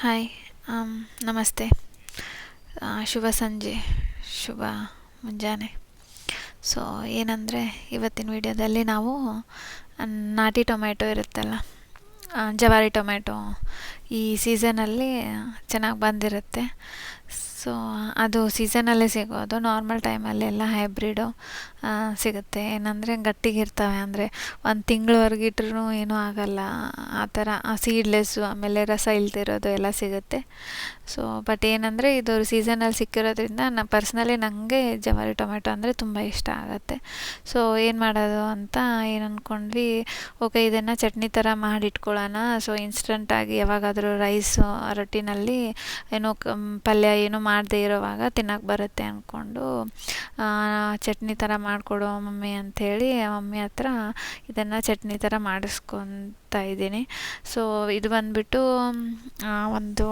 Hi am, ನಮಸ್ತೆ. ಶುಭ ಸಂಜೆ ಶುಭ ಮುಂಜಾನೆ. ಸೊ ಏನಂದರೆ ಇವತ್ತಿನ ವಿಡಿಯೋದಲ್ಲಿ ನಾವು ನಾಟಿ ಟೊಮ್ಯಾಟೊ ಇರುತ್ತಲ್ಲ ಜವಾರಿ ಟೊಮ್ಯಾಟೊ ಈ ಸೀಸನಲ್ಲಿ ಚೆನ್ನಾಗಿ ಬಂದಿರುತ್ತೆ. ಸೊ ಅದು ಸೀಸನಲ್ಲೇ ಸಿಗೋದು ನಾರ್ಮಲ್ ಟೈಮಲ್ಲೆಲ್ಲ ಹೈಬ್ರಿಡು ಸಿಗುತ್ತೆ. ಏನಂದರೆ ಗಟ್ಟಿಗಿರ್ತವೆ ಅಂದರೆ ಒಂದು ತಿಂಗಳವರೆಗೆ ಇಟ್ರೂ ಏನೂ ಆಗಲ್ಲ. ಆ ಥರ ಸೀಡ್ಲೆಸ್ಸು ಆಮೇಲೆ ರಸ ಇಲ್ದಿರೋದು ಎಲ್ಲ ಸಿಗುತ್ತೆ. ಸೊ ಬಟ್ ಏನಂದರೆ ಇದು ಸೀಸನಲ್ಲಿ ಸಿಕ್ಕಿರೋದ್ರಿಂದ ನಾ ಪರ್ಸ್ನಲಿ ನನಗೆ ಜವಾರಿ ಟೊಮೆಟೊ ಅಂದರೆ ತುಂಬ ಇಷ್ಟ ಆಗುತ್ತೆ. ಸೊ ಏನು ಮಾಡೋದು ಅಂತ ಏನು ಅಂದ್ಕೊಂಡ್ವಿ ಓಕೆ ಇದನ್ನು ಚಟ್ನಿ ಥರ ಮಾಡಿಟ್ಕೊಳ್ಳೋಣ. ಸೊ ಇನ್ಸ್ಟಂಟಾಗಿ ಯಾವಾಗಾದರೂ ರೈಸು ರೊಟ್ಟಿನಲ್ಲಿ ಏನೋ ಪಲ್ಯ ಏನೂ ಮಾಡದೇ ಇರುವಾಗ ತಿನ್ನಕ್ಕೆ ಬರುತ್ತೆ ಅಂದ್ಕೊಂಡು ಚಟ್ನಿ ಥರ ಮಾಡಿಕೊಡು ಮಮ್ಮಿ ಅಂಥೇಳಿ ಮಮ್ಮಿ ಹತ್ರ ಇದನ್ನು ಚಟ್ನಿ ಥರ ಮಾಡಿಸ್ಕೊತಾ ಇದ್ದೀನಿ. ಸೊ ಇದು ಬಂದುಬಿಟ್ಟು ಒಂದು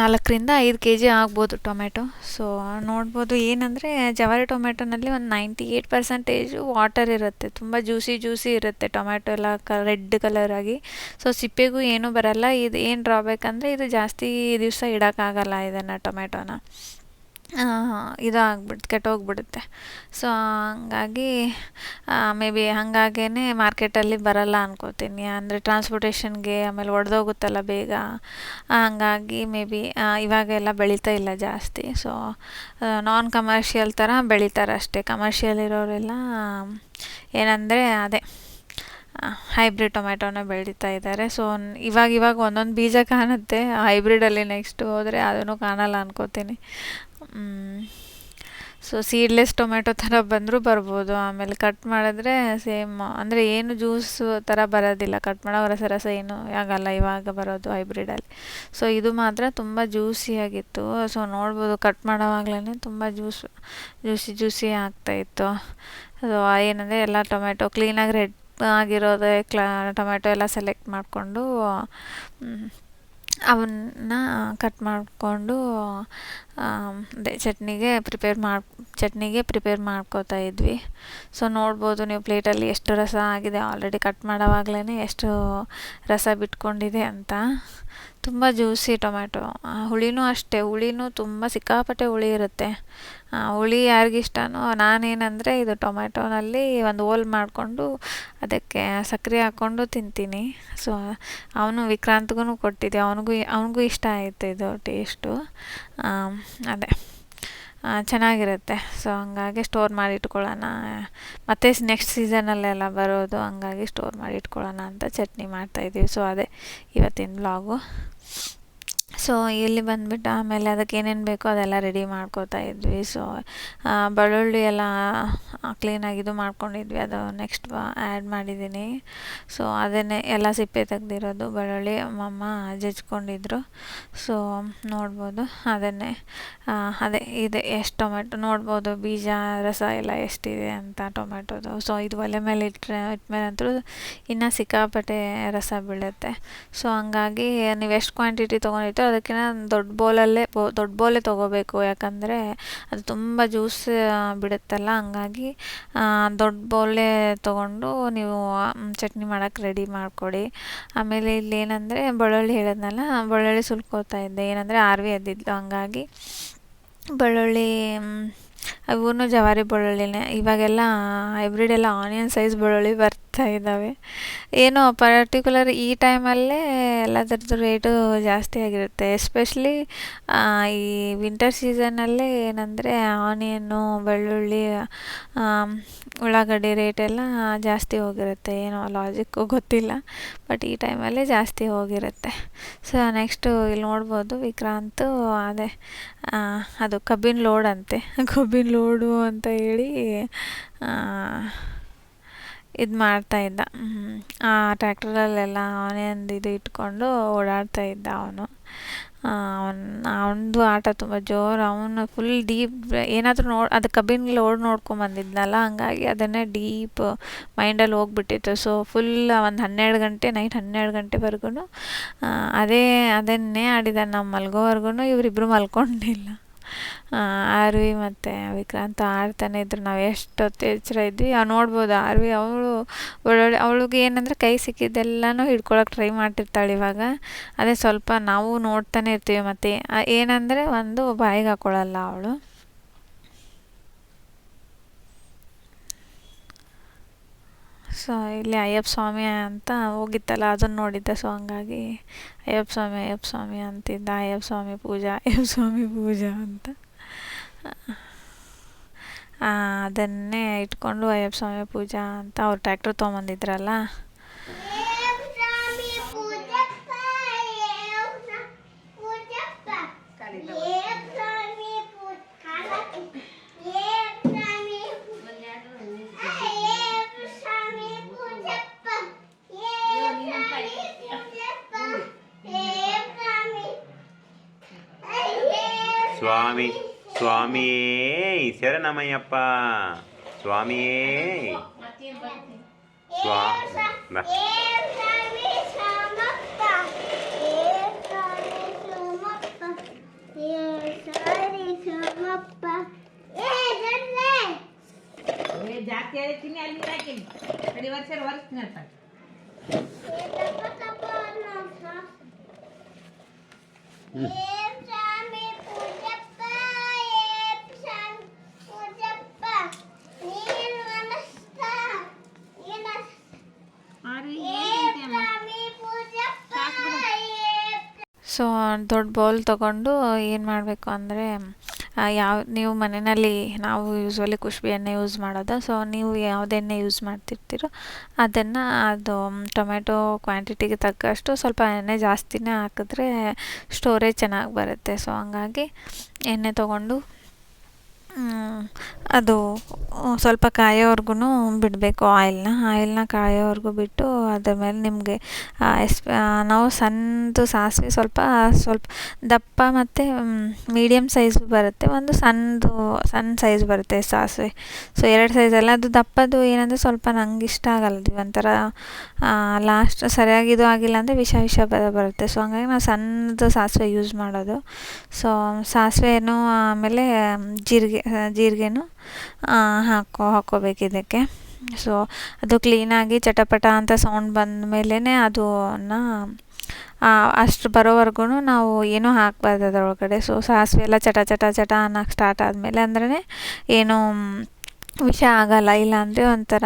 ನಾಲ್ಕರಿಂದ ಐದು ಕೆ ಜಿ ಆಗ್ಬೋದು ಟೊಮೆಟೊ ಸೊ ನೋಡ್ಬೋದು ಏನಂದರೆ, ಜವಾರಿ ಟೊಮೆಟೊನಲ್ಲಿ ಒಂದು ನೈಂಟಿ ಏಯ್ಟ್ ಪರ್ಸೆಂಟೇಜು ವಾಟರ್ ಇರುತ್ತೆ. ತುಂಬ ಜ್ಯೂಸಿ ಜ್ಯೂಸಿ ಇರುತ್ತೆ ಟೊಮೆಟೊ ಎಲ್ಲ ಕ, ರೆಡ್ ಕಲರಾಗಿ ಸೊ ಸಿಪ್ಪೆಗೂ ಏನೂ ಬರಲ್ಲ. ಇದು ಏನು ಡ್ರಾಬ್ಯಾಕ್ ಅಂದರೆ, ಇದು ಜಾಸ್ತಿ ದಿವಸ ಇಡೋಕ್ಕಾಗಲ್ಲ ಇದನ್ನು ಟೊಮೆಟೊನ ಇದು ಆಗ್ಬಿಡುತ್ತೆ ಕೆಟ್ಟೋಗ್ಬಿಡುತ್ತೆ. ಸೊ ಹಂಗಾಗಿ ಮೇ ಬಿ ಹಾಗಾಗೇ ಮಾರ್ಕೆಟಲ್ಲಿ ಬರಲ್ಲ ಅನ್ಕೋತೀನಿ. ಅಂದರೆ ಟ್ರಾನ್ಸ್ಪೋರ್ಟೇಷನ್ಗೆ ಆಮೇಲೆ ಒಡೆದೋಗುತ್ತಲ್ಲ ಬೇಗ. ಹಂಗಾಗಿ ಮೇ ಬಿ ಇವಾಗೆಲ್ಲ ಬೆಳೀತಾ ಇಲ್ಲ ಜಾಸ್ತಿ. ಸೊ ನಾನ್ ಕಮರ್ಷಿಯಲ್ ಥರ ಬೆಳೀತಾರೆ ಅಷ್ಟೇ. ಕಮರ್ಷಿಯಲ್ ಇರೋರೆಲ್ಲ, ಏನಂದರೆ ಅದೇ. ಹೈಬ್ರಿಡ್ ಟೊಮ್ಯಾಟೋನ ಬೆಳೀತಾ ಇದ್ದಾರೆ. ಸೊ ಇವಾಗ ಇವಾಗ ಒಂದೊಂದು ಬೀಜ ಕಾಣುತ್ತೆ. ಹೈಬ್ರಿಡಲ್ಲಿ ನೆಕ್ಸ್ಟ್ ಹೋದರೆ ಅದನ್ನು ಕಾಣಲ್ಲ ಅನ್ಕೋತೀನಿ. ಸೊ ಸೀಡ್ಲೆಸ್ ಟೊಮೆಟೊ ಥರ ಬಂದರೂ ಬರ್ಬೋದು. ಆಮೇಲೆ ಕಟ್ ಮಾಡಿದ್ರೆ ಸೇಮ್ ಅಂದರೆ ಏನು ಜ್ಯೂಸ್ ಥರ ಬರೋದಿಲ್ಲ. ಕಟ್ ಮಾಡೋ ರಸ ರಸ ಏನು ಆಗಲ್ಲ ಇವಾಗ ಬರೋದು ಹೈಬ್ರಿಡಲ್ಲಿ. ಸೊ ಇದು ಮಾತ್ರ ತುಂಬ ಜ್ಯೂಸಿಯಾಗಿತ್ತು ಸೊ ನೋಡ್ಬೋದು ಕಟ್ ಮಾಡೋವಾಗಲೇ ತುಂಬ ಜ್ಯೂಸ್ ಜ್ಯೂಸಿ ಜ್ಯೂಸಿ ಆಗ್ತಾಯಿತ್ತು ಸೊ ಏನಂದರೆ ಎಲ್ಲ ಟೊಮೆಟೊ ಕ್ಲೀನಾಗಿ ರೆಡ್ ಆಗಿರೋದೇ ಕ್ಲಾ ಟೊಮೆಟೊ ಎಲ್ಲ ಸೆಲೆಕ್ಟ್ ಮಾಡಿಕೊಂಡು ಅವನ್ನ ಕಟ್ ಮಾಡಿಕೊಂಡು ಅದೇ ಚಟ್ನಿಗೆ ಪ್ರಿಪೇರ್ ಮಾಡಿ, ಚಟ್ನಿಗೆ ಪ್ರಿಪೇರ್ ಮಾಡ್ಕೋತಾ ಇದ್ವಿ. ಸೊ ನೋಡ್ಬೋದು ನೀವು ಪ್ಲೇಟಲ್ಲಿ ಎಷ್ಟು ರಸ ಆಗಿದೆ. ಆಲ್ರೆಡಿ ಕಟ್ ಮಾಡೋವಾಗಲೇ ಎಷ್ಟು ರಸ ಬಿಟ್ಕೊಂಡಿದೆ ಅಂತ. ತುಂಬ ಜ್ಯೂಸಿ ಟೊಮ್ಯಾಟೊ. ಹುಳಿನೂ ಅಷ್ಟೇ. ಹುಳಿನೂ ತುಂಬ ಸಿಕ್ಕಾಪಟ್ಟೆ ಹುಳಿ ಇರುತ್ತೆ. ಹುಳಿ ಯಾರಿಗಿಷ್ಟನೋ ನಾನೇನಂದರೆ ಇದು ಟೊಮ್ಯಾಟೋನಲ್ಲಿ ಒಂದು ಓಲ್ ಮಾಡಿಕೊಂಡು ಅದಕ್ಕೆ ಸಕ್ಕರೆ ಹಾಕ್ಕೊಂಡು ತಿಂತೀನಿ. ಸೊ ಅವನು ವಿಕ್ರಾಂತ್ಗೂ ಕೊಟ್ಟಿದ್ದೆ. ಅವನಿಗೂ ಅವನಿಗೂ ಇಷ್ಟ ಆಯಿತು ಇದು ಟೇಸ್ಟು. ಅದೇ. ಚೆನ್ನಾಗಿರುತ್ತೆ. ಸೊ ಹಂಗಾಗಿ ಸ್ಟೋರ್ ಮಾಡಿ ಇಟ್ಕೊಳ್ಳೋಣ ಮತ್ತು ನೆಕ್ಸ್ಟ್ ಸೀಸನಲ್ಲೆಲ್ಲ ಬರೋದು, ಹಂಗಾಗಿ ಸ್ಟೋರ್ ಮಾಡಿ ಇಟ್ಕೊಳ್ಳೋಣ ಅಂತ ಚಟ್ನಿ ಮಾಡ್ತಾಯಿದ್ದೀವಿ ಸೊ ಅದೇ ಇವತ್ತಿನ ವ್ಲಾಗು. ಸೊ ಇಲ್ಲಿ ಬಂದ್ಬಿಟ್ಟು ಆಮೇಲೆ ಅದಕ್ಕೆ ಏನೇನು ಬೇಕೋ ಅದೆಲ್ಲ ರೆಡಿ ಮಾಡ್ಕೋತಾ ಇದ್ವಿ. ಸೊ ಬೆಳ್ಳುಳ್ಳಿ ಎಲ್ಲ ಕ್ಲೀನಾಗಿ ಇದು ಮಾಡ್ಕೊಂಡಿದ್ವಿ. ಅದು ನೆಕ್ಸ್ಟ್ ಆ್ಯಡ್ ಮಾಡಿದ್ದೀನಿ. ಸೊ ಅದನ್ನೇ ಎಲ್ಲ ಸಿಪ್ಪೆ ತೆಗ್ದಿರೋದು. ಬೆಳ್ಳುಳ್ಳಿ ಅಮ್ಮಮ್ಮ ಜಜ್ಕೊಂಡಿದ್ರು. ಸೊ ನೋಡ್ಬೋದು. ಅದನ್ನೇ ಅದೇ, ಇದೆ. ಎಷ್ಟು ಟೊಮೆಟೊ, ನೋಡ್ಬೋದು, ಬೀಜ, ರಸ ಎಲ್ಲ ಎಷ್ಟಿದೆ ಅಂತ ಟೊಮೆಟೊದು. ಸೊ ಇದು ಒಲೆ ಮೇಲೆ ಇಟ್ಟರೆ ಇಟ್ಮೇಲೆ ಅಂತೂ ಇನ್ನೂ ಸಿಕ್ಕಾಪಟ್ಟೆ ರಸ ಬೀಳುತ್ತೆ. ಸೊ ಹಂಗಾಗಿ ನೀವು ಎಷ್ಟು ಕ್ವಾಂಟಿಟಿ ತೊಗೊಂಡಿರ್ತೀರೋ ಅದಕ್ಕಿಂತ ದೊಡ್ಡ ಬೌಲಲ್ಲೇ ದೊಡ್ಡ ಬೌಲೇ ತೊಗೋಬೇಕು. ಯಾಕಂದರೆ ಅದು ತುಂಬ ಜ್ಯೂಸ್ ಬಿಡುತ್ತಲ್ಲ, ಹಂಗಾಗಿ ದೊಡ್ಡ ಬೌಲೇ ತೊಗೊಂಡು ನೀವು ಚಟ್ನಿ ಮಾಡೋಕ್ಕೆ ರೆಡಿ ಮಾಡಿಕೊಡಿ. ಆಮೇಲೆ ಇಲ್ಲಿ ಏನಂದರೆ ಬೆಳ್ಳುಳ್ಳಿ ಹೇಳಿದ್ನಲ್ಲ, ಬೆಳ್ಳುಳ್ಳಿ ಸುಲ್ಕೋತಾ ಇದ್ದೆ. ಏನಂದರೆ ಆರ್ವಿ ಎದ್ದಿದ್ದು ಹಂಗಾಗಿ ಬೆಳ್ಳುಳ್ಳಿ ಇವೂ ಜವಾರಿ ಬೆಳ್ಳುಳ್ಳಿನೇ. ಇವಾಗೆಲ್ಲ ಹೈಬ್ರಿಡ್ ಎಲ್ಲ ಆನಿಯನ್ ಸೈಜ್ ಬೆಳ್ಳುಳ್ಳಿ ಬರ್ತಾ ಇದ್ದಾವೆ. ಏನೋ ಪರ್ಟಿಕ್ಯುಲರ್ ಈ ಟೈಮಲ್ಲೇ ಎಲ್ಲದರದ್ದು ರೇಟು ಜಾಸ್ತಿ ಆಗಿರುತ್ತೆ. ಎಸ್ಪೆಷಲಿ ಈ ವಿಂಟರ್ ಸೀಸನಲ್ಲೇ ಏನಂದರೆ ಆನಿಯನ್ನು ಬೆಳ್ಳುಳ್ಳಿ ಉಳ್ಳಾಗಡ್ಡಿ ರೇಟೆಲ್ಲ ಜಾಸ್ತಿ ಹೋಗಿರುತ್ತೆ. ಏನೋ ಲಾಜಿಕ್ಕು ಗೊತ್ತಿಲ್ಲ ಬಟ್ ಈ ಟೈಮಲ್ಲೇ ಜಾಸ್ತಿ ಹೋಗಿರುತ್ತೆ. ಸೊ ನೆಕ್ಸ್ಟು ಇಲ್ಲಿ ನೋಡ್ಬೋದು ವಿಕ್ರಾಂತ್, ಅದೇ ಅದು ಕಬ್ಬಿನ ಲೋಡ್ ಅಂತೆ. ಕಬ್ಬಿನ ಲೋಡು ಅಂತ ಹೇಳಿ ಇದು ಮಾಡ್ತಾಯಿದ್ದ ಆ ಟ್ರ್ಯಾಕ್ಟರಲ್ಲೆಲ್ಲ ಒಂದು ಇದು ಇಟ್ಕೊಂಡು ಓಡಾಡ್ತಾ ಇದ್ದ ಅವನು. ಅವನು, ಅವನದು ಆಟ ತುಂಬ ಜೋರು, ಅವನು ಫುಲ್ ಡೀಪ್ ಏನಾದರೂ ನೋಡಿ, ಅದು ಕಬ್ಬಿನ ಓಡಿ ನೋಡ್ಕೊಂಬಂದಿದ್ನಲ್ಲ ಹಂಗಾಗಿ ಅದನ್ನೇ ಡೀಪ್ ಮೈಂಡಲ್ಲಿ ಹೋಗ್ಬಿಟ್ಟಿತ್ತು. ಸೊ ಫುಲ್ ಒಂದು ಹನ್ನೆರಡು ಗಂಟೆ ನೈಟ್ ಹನ್ನೆರಡು ಗಂಟೆವರೆಗೂ ಅದೇ, ಅದನ್ನೇ ಆಡಿದ ನಾವು ಮಲ್ಗೋವರೆಗೂ ಇವರಿಬ್ಬರು ಮಲ್ಕೊಂಡಿಲ್ಲ. ಆರ್ವಿ ಮತ್ತು ವಿಕ್ರಾಂತ ಆಡ್ತಾನೆ ಇದ್ರು. ನಾವು ಎಷ್ಟೊತ್ತು ಎಚ್ಚರ ಇದ್ವಿ. ನೋಡ್ಬೋದು ಆರ್ವಿ ಅವಳು ಒಳ್ಳೊಳ್ಳೆ, ಅವಳಿಗೆ ಏನಂದರೆ ಕೈ ಸಿಕ್ಕಿದ್ದೆಲ್ಲನೂ ಹಿಡ್ಕೊಳಕ್ಕೆ ಟ್ರೈ ಮಾಡ್ತಿರ್ತಾಳೆ ಇವಾಗ. ಅದೇ ಸ್ವಲ್ಪ ನಾವು ನೋಡ್ತಾನೆ ಇರ್ತೀವಿ ಮತ್ತು ಏನಂದರೆ ಒಂದು ಬಾಯಿಗೆ ಹಾಕ್ಕೊಳ್ಳಲ್ಲ ಅವಳು. ಸೊ ಇಲ್ಲಿ ಅಯ್ಯಪ್ಪ ಸ್ವಾಮಿ ಅಂತ ಹೋಗಿತ್ತಲ್ಲ, ಅದನ್ನು ನೋಡಿದ್ದೆ. ಸೊ ಹಂಗಾಗಿ ಅಯ್ಯಪ್ಪ ಸ್ವಾಮಿ ಅಯ್ಯಪ್ಪ ಸ್ವಾಮಿ ಅಂತಿದ್ದ. ಅಯ್ಯಪ್ಪ ಸ್ವಾಮಿ ಪೂಜಾ, ಅಯ್ಯಪ್ಪ ಸ್ವಾಮಿ ಪೂಜಾ ಅಂತ. ಅದನ್ನೇ ಇಟ್ಕೊಂಡು ಅಯ್ಯಪ್ಪ ಸ್ವಾಮಿ ಪೂಜಾ ಅಂತ ಅವ್ರು ಟ್ಯಾಕ್ಟ್ರ್ ತೊಗೊಂಬಂದಿದ್ರಲ್ಲ ಸ್ವಾಮಿ ಸ್ವಾಮಿಯೇ ಶರಣಮಯ್ಯಪ್ಪ ಸ್ವಾಮಿಯೇ ಸ್ವಾ ಜಾತಿ ತಿನ್ನಿ ಅಲ್ಲಿ ಹಾಕಿನಿ ಅಡಿ ವರ್ಷ ವರ್ಷ ತಿನ್ನಪ್ಪ Yeah. ಸೊ, ದೊಡ್ಡ ಬೌಲ್ ತಗೊಂಡು ಏನು ಮಾಡಬೇಕು ಅಂದರೆ ಯಾವ, ನೀವು ಮನೆಯಲ್ಲಿ, ನಾವು ಯೂಸ್ವಲಿ ಕುಷ್ಬಿ ಎಣ್ಣೆ ಯೂಸ್ ಮಾಡೋದು? ಸೊ ನೀವು ಯಾವುದೆಣ್ಣೆ ಯೂಸ್ ಮಾಡ್ತಿರ್ತೀರೋ ಅದನ್ನು ಅದು ಟೊಮೆಟೊ ಕ್ವಾಂಟಿಟಿಗೆ ತಕ್ಕಷ್ಟು ಸ್ವಲ್ಪ ಎಣ್ಣೆ ಜಾಸ್ತಿನೇ ಹಾಕಿದ್ರೆ ಸ್ಟೋರೇಜ್ ಚೆನ್ನಾಗಿ ಬರುತ್ತೆ. ಸೊ ಹಂಗಾಗಿ ಎಣ್ಣೆ ತೊಗೊಂಡು ಅದು ಸ್ವಲ್ಪ ಕಾಯೋವರ್ಗು ಬಿಡಬೇಕು ಆಯಿಲ್ನ. ಆಯಿಲ್ನ ಕಾಯೋವರೆಗೂ ಬಿಟ್ಟು ಅದ್ರ ಮೇಲೆ ನಿಮಗೆ ಎಸ್ ನಾವು ಸಣ್ಣದು ಸಾಸಿವೆ ಸ್ವಲ್ಪ ಸ್ವಲ್ಪ ದಪ್ಪ ಮತ್ತು ಮೀಡಿಯಮ್ ಸೈಜ್ ಬರುತ್ತೆ. ಒಂದು ಸಣ್ಣದು, ಸಣ್ಣ ಸೈಜ್ ಬರುತ್ತೆ ಸಾಸಿವೆ. ಸೊ ಎರಡು ಸೈಜಲ್ಲ ಅದು ದಪ್ಪದು ಏನಂದರೆ ಸ್ವಲ್ಪ ನಂಗೆ ಇಷ್ಟ ಆಗಲ್ಲ ಅದು ಒಂಥರ ಲಾಸ್ಟ್ ಸರಿಯಾಗಿ ಇದು ಆಗಿಲ್ಲ ಅಂದರೆ ವಿಷ ವಿಷ ಬರ ಬರುತ್ತೆ. ಸೊ ಹಂಗಾಗಿ ನಾವು ಸಣ್ಣದು ಸಾಸಿವೆ ಯೂಸ್ ಮಾಡೋದು. ಸೊ ಏನು ಆಮೇಲೆ ಜೀರಿಗೆ. ಜೀರಿಗೆನೂ ಹಾಕೋ ಹಾಕೋಬೇಕು ಇದಕ್ಕೆ ಸೊ ಅದು ಕ್ಲೀನಾಗಿ ಚಟಪಟ ಅಂತ ಸೌಂಡ್ ಬಂದ ಮೇಲೇ ಅದನ್ನು ಅಷ್ಟು ಬರೋವರೆಗೂ ನಾವು ಏನೂ ಹಾಕ್ಬಾರ್ದು ಅದರೊಳಗಡೆ. ಸೊ ಸಾಸಿವೆ ಎಲ್ಲ ಚಟ ಚಟ ಚಟ ಅನ್ನೋಕೆ ಸ್ಟಾರ್ಟ್ ಆದಮೇಲೆ ಅಂದ್ರೆ ಏನು ವಿಷ ಆಗಲ್ಲ, ಇಲ್ಲಾಂದರೆ ಒಂಥರ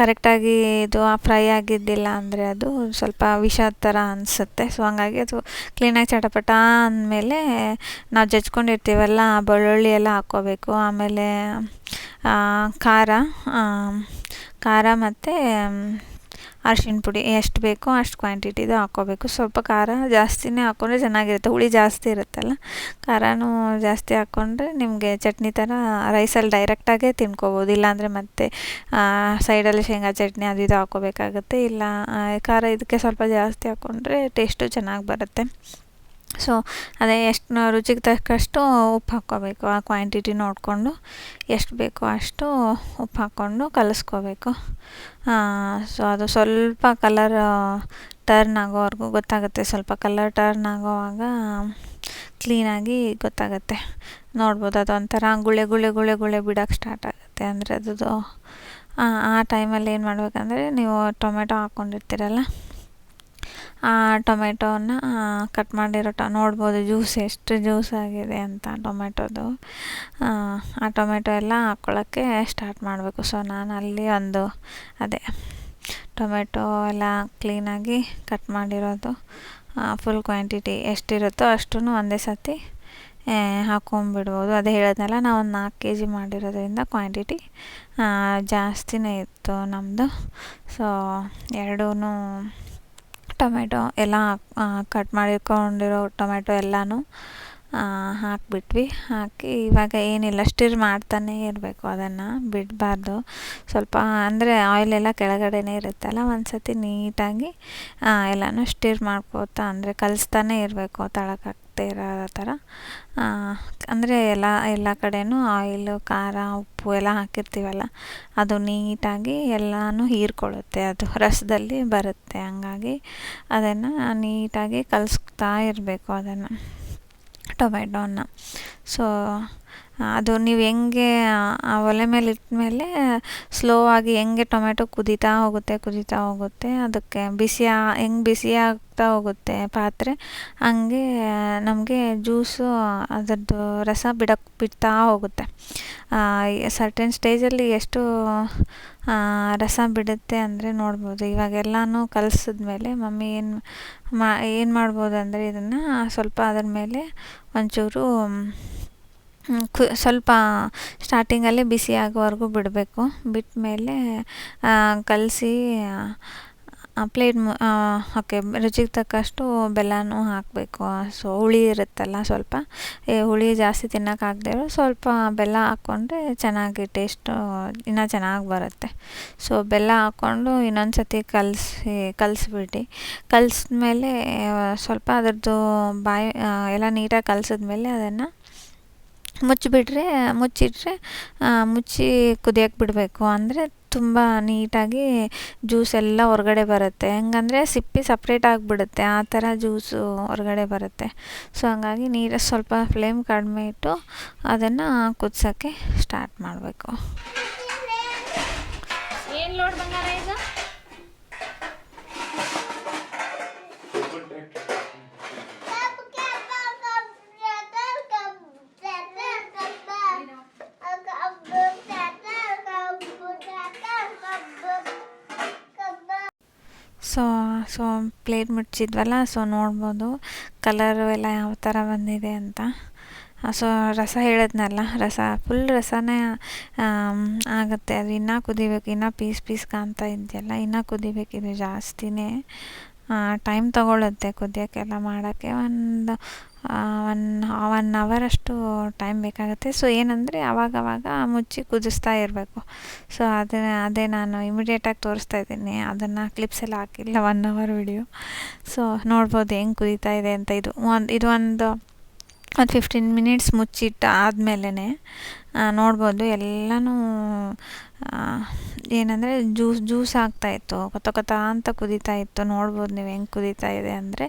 ಕರೆಕ್ಟಾಗಿ ಇದು ಫ್ರೈ ಆಗಿದ್ದಿಲ್ಲ ಅಂದರೆ ಅದು ಸ್ವಲ್ಪ ವಿಷ ಥರ ಅನಿಸುತ್ತೆ. ಸೊ ಹಂಗಾಗಿ ಅದು ಕ್ಲೀನಾಗಿ ಚಟಪಟ ಅಂದಮೇಲೆ ನಾವು ಜಜ್ಕೊಂಡಿರ್ತೀವಲ್ಲ ಬೆಳ್ಳುಳ್ಳಿ ಎಲ್ಲ ಹಾಕ್ಕೋಬೇಕು. ಆಮೇಲೆ ಖಾರ ಖಾರ ಮತ್ತು ಅರ್ಶಿಣ ಪುಡಿ ಎಷ್ಟು ಬೇಕೋ ಅಷ್ಟು ಕ್ವಾಂಟಿಟಿದು ಹಾಕೋಬೇಕು ಸ್ವಲ್ಪ ಖಾರ ಜಾಸ್ತಿನೇ ಹಾಕ್ಕೊಂಡ್ರೆ ಚೆನ್ನಾಗಿರುತ್ತೆ. ಹುಳಿ ಜಾಸ್ತಿ ಇರುತ್ತಲ್ಲ, ಖಾರನೂ ಜಾಸ್ತಿ ಹಾಕ್ಕೊಂಡ್ರೆ ನಿಮಗೆ ಚಟ್ನಿ ಥರ ರೈಸಲ್ಲಿ ಡೈರೆಕ್ಟಾಗೇ ತಿನ್ಕೋಬೋದು. ಇಲ್ಲಾಂದರೆ ಮತ್ತೆ ಸೈಡಲ್ಲಿ ಶೇಂಗಾ ಚಟ್ನಿ ಅದು ಇದು ಹಾಕ್ಕೋಬೇಕಾಗುತ್ತೆ. ಇಲ್ಲ ಖಾರ ಇದಕ್ಕೆ ಸ್ವಲ್ಪ ಜಾಸ್ತಿ ಹಾಕ್ಕೊಂಡ್ರೆ ಟೇಸ್ಟು ಚೆನ್ನಾಗಿ ಬರುತ್ತೆ. ಸೊ ಅದೇ ಎಷ್ಟು ರುಚಿಗೆ ತಕ್ಕಷ್ಟು ಉಪ್ಪು ಹಾಕ್ಕೋಬೇಕು. ಆ ಕ್ವಾಂಟಿಟಿ ನೋಡಿಕೊಂಡು ಎಷ್ಟು ಬೇಕೋ ಅಷ್ಟು ಉಪ್ಪು ಹಾಕ್ಕೊಂಡು ಕಲಿಸ್ಕೋಬೇಕು. ಸೊ ಅದು ಸ್ವಲ್ಪ ಕಲರ್ ಟರ್ನ್ ಆಗೋವರೆಗೂ ಗೊತ್ತಾಗುತ್ತೆ. ಸ್ವಲ್ಪ ಕಲರ್ ಟರ್ನ್ ಆಗೋವಾಗ ಕ್ಲೀನಾಗಿ ಗೊತ್ತಾಗುತ್ತೆ. ನೋಡ್ಬೋದು ಅದೊಂಥರ ಗುಳೆ ಗುಳೆ ಗುಳೆ ಗುಳೆ ಬಿಡೋಕ್ಕೆ ಸ್ಟಾರ್ಟ್ ಆಗುತ್ತೆ. ಅಂದರೆ ಅದು ಆ ಟೈಮಲ್ಲಿ ಏನು ಮಾಡಬೇಕಂದ್ರೆ ನೀವು ಟೊಮೆಟೊ ಹಾಕ್ಕೊಂಡಿರ್ತೀರಲ್ಲ ಟೊಮೆಟೋನ ಕಟ್ ಮಾಡಿರೋ ಟ, ನೋಡ್ಬೋದು ಜ್ಯೂಸ್ ಎಷ್ಟು ಜ್ಯೂಸ್ ಆಗಿದೆ ಅಂತ ಟೊಮೆಟೊದು. ಆ ಟೊಮೆಟೊ ಎಲ್ಲ ಹಾಕ್ಕೊಳ್ಳೋಕ್ಕೆ ಸ್ಟಾರ್ಟ್ ಮಾಡಬೇಕು. ಸೊ ನಾನು ಅಲ್ಲಿ ಒಂದು, ಅದೇ, ಟೊಮೆಟೊ ಎಲ್ಲ ಕ್ಲೀನಾಗಿ ಕಟ್ ಮಾಡಿರೋದು. ಫುಲ್ ಕ್ವಾಂಟಿಟಿ ಎಷ್ಟಿರುತ್ತೋ ಅಷ್ಟು ಒಂದೇ ಸತಿ ಹಾಕ್ಕೊಂಬಿಡ್ಬೋದು ಅದೇ ಹೇಳೋದ್ನಲ್ಲ ನಾವು ಒಂದು ನಾಲ್ಕು ಕೆ ಜಿ ಮಾಡಿರೋದ್ರಿಂದ ಕ್ವಾಂಟಿಟಿ ಜಾಸ್ತಿನೇ ಇತ್ತು ನಮ್ಮದು ಸೊ ಎರಡೂ ಟೊಮೆಟೊ ಎಲ್ಲ ಕಟ್ ಮಾಡಿಕೊಂಡಿರೋ ಟೊಮೆಟೊ ಎಲ್ಲನೂ ಹಾಕಿಬಿಟ್ವಿ. ಹಾಕಿ ಇವಾಗ ಏನಿಲ್ಲ ಸ್ಟಿರ್ ಮಾಡ್ತಾನೇ ಇರಬೇಕು ಅದನ್ನು ಬಿಡಬಾರ್ದು. ಸ್ವಲ್ಪ, ಅಂದರೆ ಆಯಿಲೆಲ್ಲ ಕೆಳಗಡೆನೇ ಇರುತ್ತಲ್ಲ ಒಂದು ಸತಿ ನೀಟಾಗಿ ಎಲ್ಲನೂ ಸ್ಟಿರ್ ಮಾಡ್ಕೋತಾ, ಅಂದರೆ ಕಲಿಸ್ತಾನೆ ಇರಬೇಕು ತಳಕ್ಕೆ ಇರೋ ಥರ. ಅಂದರೆ ಎಲ್ಲ ಎಲ್ಲ ಕಡೆಯೂ ಆಯಿಲು, ಖಾರ, ಉಪ್ಪು ಎಲ್ಲ ಹಾಕಿರ್ತೀವಲ್ಲ, ಅದು ನೀಟಾಗಿ ಎಲ್ಲನೂ ಹೀರ್ಕೊಳ್ಳುತ್ತೆ, ಅದು ರಸದಲ್ಲಿ ಬರುತ್ತೆ. ಹಂಗಾಗಿ ಅದನ್ನು ನೀಟಾಗಿ ಕಲಿಸ್ತಾ ಇರಬೇಕು ಅದನ್ನು, ಟೊಮೆಟೊನ. ಸೊ ಅದು ನೀವು ಹೆಂಗೆ, ಆ ಒಲೆ ಮೇಲೆ ಇಟ್ಮೇಲೆ ಸ್ಲೋ ಆಗಿ ಹೆಂಗೆ ಟೊಮೆಟೊ ಕುದೀತಾ ಹೋಗುತ್ತೆ ಕುದೀತಾ ಹೋಗುತ್ತೆ, ಅದಕ್ಕೆ ಬಿಸಿ ಹೆಂಗೆ ಬಿಸಿ ಆಗ್ತಾ ಹೋಗುತ್ತೆ ಪಾತ್ರೆ, ಹಂಗೆ ನಮಗೆ ಜ್ಯೂಸು ಅದರದ್ದು ರಸ ಬಿಡಕ್ಕೆ ಬಿಡ್ತಾ ಹೋಗುತ್ತೆ. ಸರ್ಟೆನ್ ಸ್ಟೇಜಲ್ಲಿ ಎಷ್ಟು ರಸ ಬಿಡುತ್ತೆ ಅಂದರೆ ನೋಡ್ಬೋದು. ಇವಾಗೆಲ್ಲನೂ ಕಲಸಿದ್ಮೇಲೆ ಮಮ್ಮಿ ಏನು ಮಾ, ಏನು ಮಾಡ್ಬೋದು ಅಂದರೆ ಇದನ್ನು ಸ್ವಲ್ಪ ಅದರ ಮೇಲೆ ಒಂಚೂರು ಕು, ಸ್ವಲ್ಪ ಸ್ಟಾರ್ಟಿಂಗಲ್ಲಿ ಬಿಸಿ ಆಗೋವರೆಗೂ ಬಿಡಬೇಕು. ಬಿಟ್ಟಮೇಲೆ ಕಲಸಿ ಪ್ಲೇಟ್ ಓಕೆ ರುಚಿಗೆ ತಕ್ಕಷ್ಟು ಬೆಲ್ಲನೂ ಹಾಕಬೇಕು. ಸೊ ಹುಳಿ ಇರುತ್ತಲ್ಲ ಸ್ವಲ್ಪ. ಏ, ಹುಳಿ ಜಾಸ್ತಿ ತಿನ್ನೋಕ್ಕಾಗದೇ ಇರೋ ಸ್ವಲ್ಪ ಬೆಲ್ಲ ಹಾಕ್ಕೊಂಡ್ರೆ ಚೆನ್ನಾಗಿ ಟೇಸ್ಟು ಇನ್ನೂ ಚೆನ್ನಾಗಿ ಬರುತ್ತೆ. ಸೊ ಬೆಲ್ಲ ಹಾಕ್ಕೊಂಡು ಇನ್ನೊಂದು ಸರ್ತಿ ಕಲಸಿ ಕಲಸ್ಬಿಟ್ಟು ಕಲಸ್ಮೇಲೆ, ಸ್ವಲ್ಪ ಅದರದ್ದು ಬಾಯಿ ಎಲ್ಲ ನೀಟಾಗಿ ಕಲಸಿದ್ಮೇಲೆ ಅದನ್ನು ಮುಚ್ಚಿಬಿಟ್ರೆ, ಮುಚ್ಚಿಟ್ರೆ ಮುಚ್ಚಿ ಕುದಿಯಕ್ಕೆ ಬಿಡಬೇಕು. ಅಂದರೆ ತುಂಬ ನೀಟಾಗಿ ಜ್ಯೂಸ್ ಎಲ್ಲ ಹೊರಗಡೆ ಬರುತ್ತೆ. ಹೆಂಗಂದ್ರೆ ಸಿಪ್ಪೆ ಸಪ್ರೇಟ್ ಆಗಿಬಿಡುತ್ತೆ. ಆ ಥರ ಜ್ಯೂಸು ಹೊರಗಡೆ ಬರುತ್ತೆ. ಸೊ ಹಂಗಾಗಿ ನೀರು ಸ್ವಲ್ಪ ಫ್ಲೇಮ್ ಕಡಿಮೆ ಇಟ್ಟು ಅದನ್ನು ಕುದ್ಸೋಕ್ಕೆ ಸ್ಟಾರ್ಟ್ ಮಾಡಬೇಕು. ಸೊ, ಪ್ಲೇಟ್ ಮುಚ್ಚಿದ್ವಲ್ಲ, ಸೊ ನೋಡ್ಬೋದು. ಕಲರು ಎಲ್ಲ ಯಾವ ಥರ ಬಂದಿದೆ ಅಂತ. ಸೊ ರಸ ಹೇಳಿದ್ನಲ್ಲ, ರಸ ಫುಲ್ ರಸನೇ ಆಗುತ್ತೆ. ಅದು ಇನ್ನೂ ಕುದಿಬೇಕು, ಇನ್ನೂ ಪೀಸ್ ಪೀಸ್ ಕಾಣ್ತಾ ಇದೆಯಲ್ಲ, ಇನ್ನೂ ಕುದಿಬೇಕಿದೆ ಜಾಸ್ತಿನೇ. ಟೈಮ್ ತಗೊಳ್ಳುತ್ತೆ ಕುದಿಯೋಕ್ಕೆಲ್ಲ ಮಾಡೋಕ್ಕೆ. ಒಂದು ಒನ್ ಒನ್ ಅವರಷ್ಟು ಟೈಮ್ ಬೇಕಾಗುತ್ತೆ. ಸೊ ಏನಂದರೆ ಅವಾಗವಾಗ ಮುಚ್ಚಿ ಕುದಿಸ್ತಾ ಇರಬೇಕು. ಸೊ ಅದೇ ಅದೇ ನಾನು ಇಮಿಡಿಯೇಟಾಗಿ ತೋರಿಸ್ತಾ ಇದ್ದೀನಿ. ಅದನ್ನು ಕ್ಲಿಪ್ಸ್ ಎಲ್ಲ ಹಾಕಿಲ್ಲ ಒನ್ ಅವರ್ ವಿಡಿಯೋ ಸೊ ನೋಡ್ಬೋದು ಹೆಂಗೆ ಕುದೀತಾ ಇದೆ ಅಂತ. ಇದು ಒಂದು ಇದು ಒಂದು ಒಂದು ಫಿಫ್ಟೀನ್ ಮಿನಿಟ್ಸ್ ಮುಚ್ಚಿಟ್ಟು ಆದಮೇಲೆ ನೋಡ್ಬೋದು ಎಲ್ಲನೂ ಏನಂದರೆ ಜ್ಯೂಸ್ ಜ್ಯೂಸ್ ಆಗ್ತಾಯಿತ್ತು ಕೊತ ಕೊತ ಅಂತ ಕುದೀತಾ ಇತ್ತು. ನೋಡ್ಬೋದು ನೀವು ಹೆಂಗೆ ಕುದೀತಾ ಇದೆ ಅಂದರೆ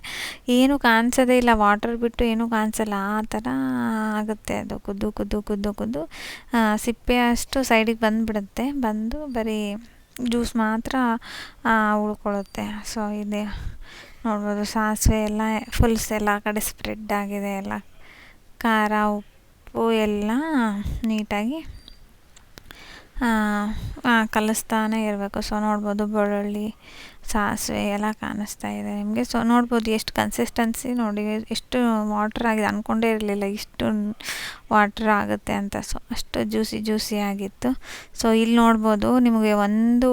ಏನು ಕಾಣಿಸೋದೇ ಇಲ್ಲ ವಾಟರ್ ಬಿಟ್ಟು ಏನೂ ಕಾಣಿಸಲ್ಲ, ಆ ಥರ ಆಗುತ್ತೆ ಅದು. ಕುದ್ದು ಕುದ್ದು ಕುದ್ದು ಕುದ್ದು ಸಿಪ್ಪೆ ಅಷ್ಟು ಸೈಡಿಗೆ ಬಂದುಬಿಡುತ್ತೆ. ಬಂದು ಬರೀ ಜ್ಯೂಸ್ ಮಾತ್ರ ಉಳ್ಕೊಳ್ಳುತ್ತೆ. ಸೊ ಇದೆ. ನೋಡ್ಬೋದು ಸಾಸಿವೆ ಎಲ್ಲ ಫುಲ್ಸ್ ಎಲ್ಲ ಕಡೆ ಸ್ಪ್ರೆಡ್ ಆಗಿದೆ ಎಲ್ಲ. ಖಾರ ಉಪ್ಪು ಎಲ್ಲ ನೀಟಾಗಿ ಕಲಿಸ್ತಾನೆ ಇರಬೇಕು. ಸೊ ನೋಡ್ಬೋದು ಬೆಳ್ಳುಳ್ಳಿ, ಸಾಸಿವೆ ಎಲ್ಲ ಕಾಣಿಸ್ತಾ ಇದೆ ನಿಮಗೆ. ಸೊ ನೋಡ್ಬೋದು ಎಷ್ಟು ಕನ್ಸಿಸ್ಟೆನ್ಸಿ ನೋಡಿ, ಎಷ್ಟು ವಾಟ್ರ್ ಆಗಿದೆ ಅಂದ್ಕೊಂಡೇ ಇರಲಿಲ್ಲ, ಇಷ್ಟು ವಾಟ್ರ್ ಆಗುತ್ತೆ ಅಂತ. ಸೊ ಅಷ್ಟು ಜ್ಯೂಸಿ ಜ್ಯೂಸಿ ಆಗಿತ್ತು. ಸೊ ಇಲ್ಲಿ ನೋಡ್ಬೋದು ನಿಮಗೆ ಒಂದು,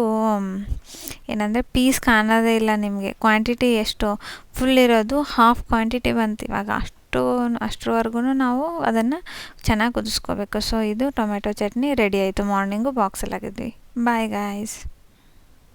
ಏನಂದರೆ ಪೀಸ್ ಕಾಣೋದೇ ಇಲ್ಲ ನಿಮಗೆ. ಕ್ವಾಂಟಿಟಿ ಎಷ್ಟು? ಫುಲ್ ಇರೋದು ಹಾಫ್ ಕ್ವಾಂಟಿಟಿ ಬಂತು ಇವಾಗ. ಅಷ್ಟು ಅಷ್ಟರವರೆಗೂ ನಾವು ಅದನ್ನು ಚೆನ್ನಾಗಿ ಕುದಿಸ್ಕೋಬೇಕು. ಸೊ ಇದು ಟೊಮೆಟೊ ಚಟ್ನಿ ರೆಡಿ ಆಯಿತು. ಮಾರ್ನಿಂಗು ಬಾಕ್ಸಲ್ಲಿ ಹಾಕಿದ್ವಿ ಬಾಯ್ ಗಾಯ್ಸ್